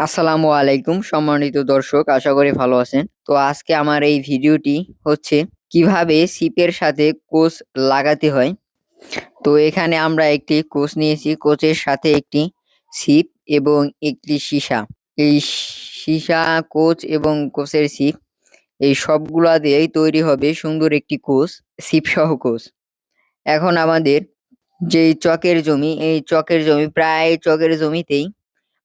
আসসালামু আলাইকুম, সম্মানিত দর্শক, আশা করি ভালো আছেন। তো আজকে আমার এই ভিডিওটি হচ্ছে কীভাবে সিপের সাথে কোচ লাগাতে হয়। তো এখানে আমরা একটি কোচ নিয়েছি কোচের সাথে একটি সিপ এবং একটি সীসা। এই সীসা কোচ এবং কোচের সিপ এই সবগুলা দিয়েই তৈরি হবে সুন্দর একটি কোচ সিপ সহ কোচ এখন আমাদের যেই চকের জমি, এই চকের জমি, প্রায় চকের জমিতেই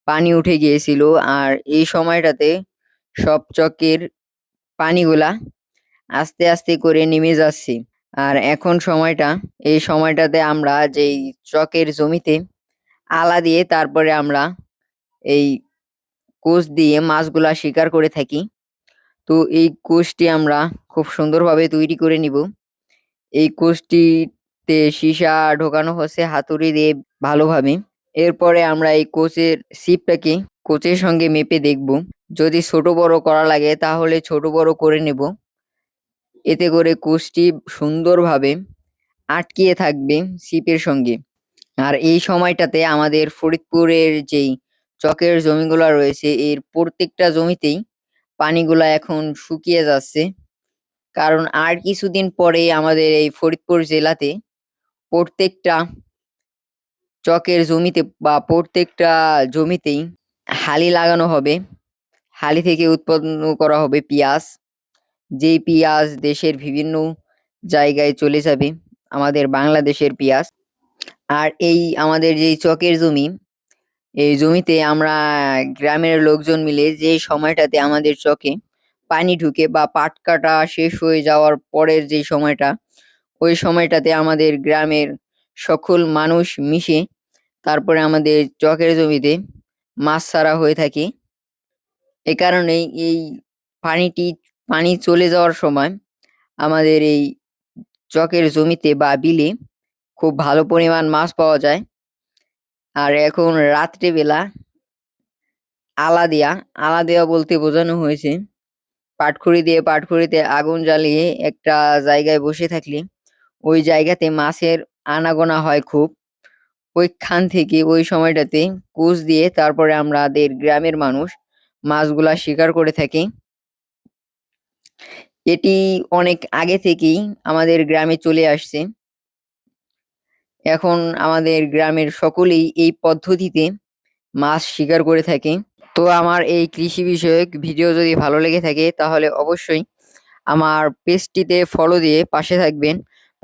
পানি উঠে গিয়েছিল। আর এই সময়টাতে সব চকের পানিগুলা আস্তে আস্তে করে নেমে যাচ্ছে। আর এখন সময়টা, এই সময়টাতে আমরা যেই চকের জমিতে আলা দিয়ে তারপরে আমরা এই কোষ দিয়ে মাছগুলা শিকার করে থাকি, তো এই কোষটি আমরা খুব সুন্দরভাবে তৈরি করে নিব। এই কোষটিতে সীসা ঢোকানো হচ্ছে হাতুড়ি দিয়ে ভালোভাবে। এরপরে আমরা এই কোচের সিপটাকে কোচের সঙ্গে মেপে দেখব। যদি ছোট বড় করা লাগে, তাহলে ছোট বড় করে নেব। এতে করে কোচটি সুন্দরভাবে আটকিয়ে থাকবে সিপের সঙ্গে। আর এই সময়টাতে আমাদের ফরিদপুরের যেই চকের জমিগুলো রয়েছে, এর প্রত্যেকটা জমিতেই পানিগুলা এখন শুকিয়ে যাচ্ছে। কারণ আর কিছুদিন পরে আমাদের এই ফরিদপুর জেলাতে প্রত্যেকটা চকের জমিতে বা প্রত্যেকটা জমিতেই হালি লাগানো হবে। হালি থেকে উৎপন্ন করা হবে পিঁয়াজ। যেই পিঁয়াজ দেশের বিভিন্ন জায়গায় চলে যাবে, আমাদের বাংলাদেশের পিঁয়াজ। আর এই আমাদের যেই চকের জমি, এই জমিতে আমরা গ্রামের লোকজন মিলে যে সময়টাতে আমাদের চকে পানি ঢুকে বা পাট কাটা শেষ হয়ে যাওয়ার পরের যে সময়টা, ওই সময়টাতে আমাদের গ্রামের সকল মানুষ মিশে তারপরে আমাদের চকের জমিতে মাছ ছাড়া হয়ে থাকে। এ কারণেই এই পানিটি, পানি চলে যাওয়ার সময় আমাদের এই চকের জমিতে বা বিলে খুব ভালো পরিমাণ মাছ পাওয়া যায়। আর এখন রাত্রেবেলা আলা দেয়া, আলা দেওয়া বলতে বোঝানো হয়েছে। পাটখড়ি দিয়ে পাটখড়িতে আগুন জ্বালিয়ে একটা জায়গায় বসে থাকলে ওই জায়গাতে মাছের আনাগোনা হয় খুব। ওইখান থেকে ওই সময়টাতে কোচ দিয়ে তারপরে আমাদের গ্রামের মানুষ মাছগুলা শিকার করে থাকি। এটি অনেক আগে থেকেই আমাদের গ্রামে চলে আসছে। এখন আমাদের গ্রামের সকলেই এই পদ্ধতিতে মাছ শিকার করে থাকে। তো আমার এই কৃষি বিষয়ক ভিডিও যদি ভালো লেগে থাকে তাহলে অবশ্যই আমার পেজটিতে ফলো দিয়ে পাশে থাকবেন।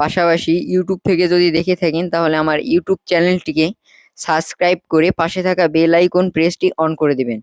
পাশাপাশি ইউটিউব থেকে যদি দেখে থাকেন, তাহলে আমার ইউটিউব চ্যানেলটিকে সাবস্ক্রাইব করে পাশে থাকা বেল আইকন প্রেসটি অন করে দিবেন।